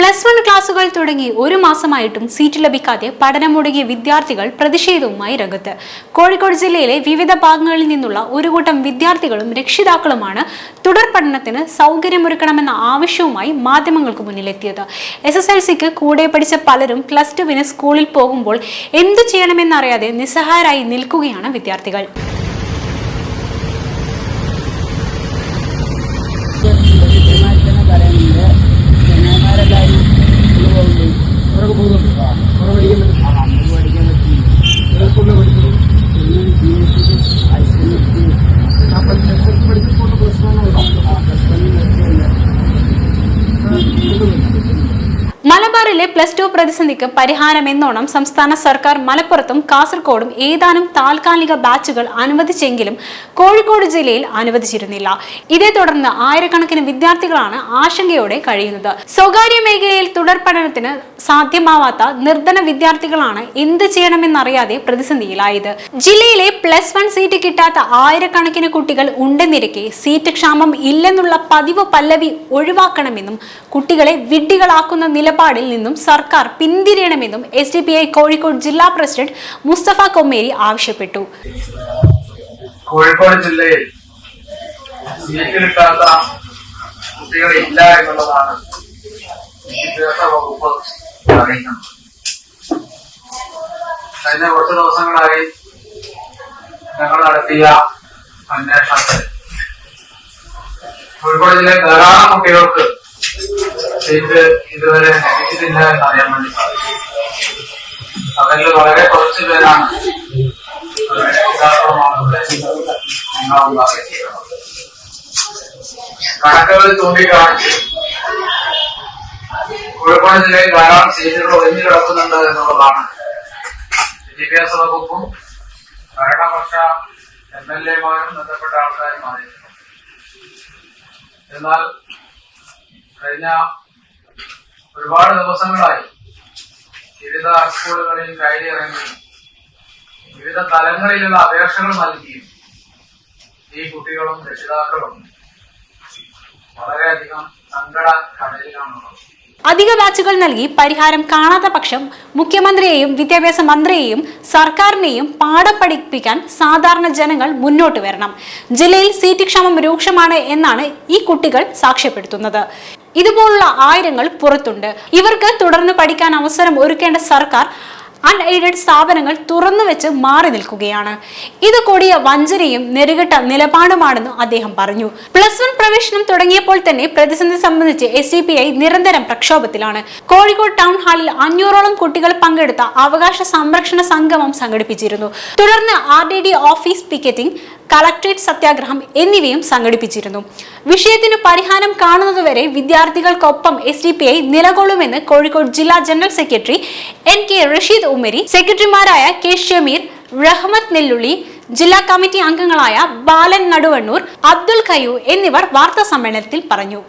Plus one ക്ലാസുകൾ തുടങ്ങി ഒരു മാസമായിട്ടും സീറ്റ് ലഭിക്കാതെ പഠനം മുടങ്ങിയ വിദ്യാർത്ഥികൾ പ്രതിഷേധവുമായി രംഗത്ത്. കോഴിക്കോട് ജില്ലയിലെ വിവിധ ഭാഗങ്ങളിൽ നിന്നുള്ള ഒരു കൂട്ടം വിദ്യാർത്ഥികളും രക്ഷിതാക്കളുമാണ് തുടർ പഠനത്തിന് സൗകര്യമൊരുക്കണമെന്ന ആവശ്യവുമായി മാധ്യമങ്ങൾക്ക് മുന്നിലെത്തിയത്. എസ് എസ് എൽ സിക്ക് കൂടെ പഠിച്ച പലരും പ്ലസ് ടുവിന് സ്കൂളിൽ പോകുമ്പോൾ എന്തു ചെയ്യണമെന്നറിയാതെ നിസ്സഹായരായി നിൽക്കുകയാണ് വിദ്യാർത്ഥികൾ. പറയുന്നുണ്ട് ജനന്മാരെല്ലാവരും സ്കൂളിൽ പോകുന്നു അവരൊക്കെ പോകുന്നുണ്ട് അവരെ പഠിക്കാൻ പറ്റും നമുക്ക് പഠിക്കാൻ പറ്റി ഏത് സ്കൂളിൽ പഠിച്ചത് പിന്നെ ജീവിതത്തിൽ ഹൈസ്കൂളിൽ ആ പഠിച്ച എസ് എൽ സി പഠിച്ച സ്കൂളിൽ പ്ലസ് വൺ പ്ലസ് വൺ നിർത്തിയില്ല മലബാറിലെ പ്ലസ് ടു പ്രതിസന്ധിക്ക് പരിഹാരമെന്നോണം സംസ്ഥാന സർക്കാർ മലപ്പുറത്തും കാസർകോടും ഏതാനും താൽക്കാലിക ബാച്ചുകൾ അനുവദിച്ചെങ്കിലും കോഴിക്കോട് ജില്ലയിൽ അനുവദിച്ചിരുന്നില്ല. ഇതേ തുടർന്ന് ആയിരക്കണക്കിന് വിദ്യാർത്ഥികളാണ് ആശങ്കയോടെ കഴിയുന്നത്. സ്വകാര്യ മേഖലയിൽ തുടർ പഠനത്തിന് സാധ്യമാവാത്ത നിർധന വിദ്യാർത്ഥികളാണ് എന്ത് ചെയ്യണമെന്നറിയാതെ പ്രതിസന്ധിയിലായത്. ജില്ലയിലെ പ്ലസ് വൺ സീറ്റ് കിട്ടാത്ത ആയിരക്കണക്കിന് കുട്ടികൾ ഉണ്ടെന്നിരിക്കെ സീറ്റ് ക്ഷാമം ഇല്ലെന്നുള്ള പതിവ് പല്ലവി ഒഴിവാക്കണമെന്നും കുട്ടികളെ വിഡ്ഢികളാക്കുന്ന നിലപാടിൽ നിന്നും സർക്കാർ പിന്തിരിയണമെന്നും S D P I Kozhikode ജില്ലാ പ്രസിഡന്റ് മുസ്തഫ കൊമ്മേരി ആവശ്യപ്പെട്ടു. കോഴിക്കോട് ജില്ലയിൽ കഴിഞ്ഞ കുറച്ച് ദിവസങ്ങളായി ഞങ്ങൾ നടത്തിയ അന്വേഷണത്തിൽ കോഴിക്കോട് ജില്ലയിൽ ധാരാളം കുട്ടികൾക്ക് ഇതുവരെ ലഭിച്ചിട്ടില്ല എന്ന് അറിയാൻ വേണ്ടി സാധിക്കും. അതിൽ വളരെ കുറച്ച് പേരാണ് കണക്കുകൾ ചൂണ്ടിക്കാണിച്ച് കോഴിക്കോട് ജില്ലയിൽ ധാരാളം സീറ്റുകൾ ഒഴിഞ്ഞു കിടക്കുന്നുണ്ട് എന്നുള്ളതാണ് വിദ്യാഭ്യാസ വകുപ്പും ഭരണപക്ഷ എം എൽ എമാരും ബന്ധപ്പെട്ട ആൾക്കാരും അറിയിച്ചിട്ടുണ്ട് എന്നാൽ കഴിഞ്ഞ ഒരുപാട് ദിവസങ്ങളായി വിവിധ സ്കൂളുകളിൽ കയറിയിറങ്ങി വിവിധ തലങ്ങളിലുള്ള അപേക്ഷകൾ നൽകിയും ഈ കുട്ടികളും രക്ഷിതാക്കളും വളരെയധികം സങ്കട കടലിലാണുള്ളത് അധിക ബാച്ചുകൾ നൽകി പരിഹാരം കാണാത്ത പക്ഷം മുഖ്യമന്ത്രിയെയും വിദ്യാഭ്യാസ മന്ത്രിയെയും സർക്കാരിനെയും പാഠം പഠിപ്പിക്കാൻ സാധാരണ ജനങ്ങൾ മുന്നോട്ട് വരണം. ജില്ലയിൽ സീറ്റ് ക്ഷാമം രൂക്ഷമാണ് എന്നാണ് ഈ കുട്ടികൾ സാക്ഷ്യപ്പെടുത്തുന്നത്. ഇതുപോലുള്ള ആയിരങ്ങൾ പുറത്തുണ്ട്. ഇവർക്ക് തുടർന്ന് പഠിക്കാൻ അവസരം ഒരുക്കേണ്ട സർക്കാർ അൺഎയ്ഡഡ് സ്ഥാപനങ്ങൾ തുറന്നു വെച്ച് മാറി നിൽക്കുകയാണ്. ഇത് കൂടിയ വഞ്ചനയും നെരുകെട്ട നിലപാടുമാണെന്ന് അദ്ദേഹം പറഞ്ഞു. പ്ലസ് വൺ പ്രവേശനം തുടങ്ങിയപ്പോൾ തന്നെ പ്രതിസന്ധി സംബന്ധിച്ച് എസ് ഡി പി ഐ നിരന്തരം പ്രക്ഷോഭത്തിലാണ്. കോഴിക്കോട് ടൗൺ ഹാളിൽ അഞ്ഞൂറോളം കുട്ടികൾ പങ്കെടുത്ത അവകാശ സംരക്ഷണ സംഗമം സംഘടിപ്പിച്ചിരുന്നു. തുടർന്ന് R D D office picketing collectorate സത്യാഗ്രഹം എന്നിവയും സംഘടിപ്പിച്ചിരുന്നു. വിഷയത്തിന് പരിഹാരം കാണുന്നതുവരെ വിദ്യാർത്ഥികൾക്കൊപ്പം എസ് ഡി പി ഐ നിലകൊള്ളുമെന്ന് കോഴിക്കോട് ജില്ലാ general secretary N K Rasheed Ummari സെക്രട്ടറിമാരായ കെ ഷമീർ റഹ്മത്ത് നെല്ലുള്ളി ജില്ലാ കമ്മിറ്റി അംഗങ്ങളായ ബാലൻ നടുവണ്ണൂർ അബ്ദുൽ ഖയ്യു എന്നിവർ വാർത്താ സമ്മേളനത്തിൽ പറഞ്ഞു.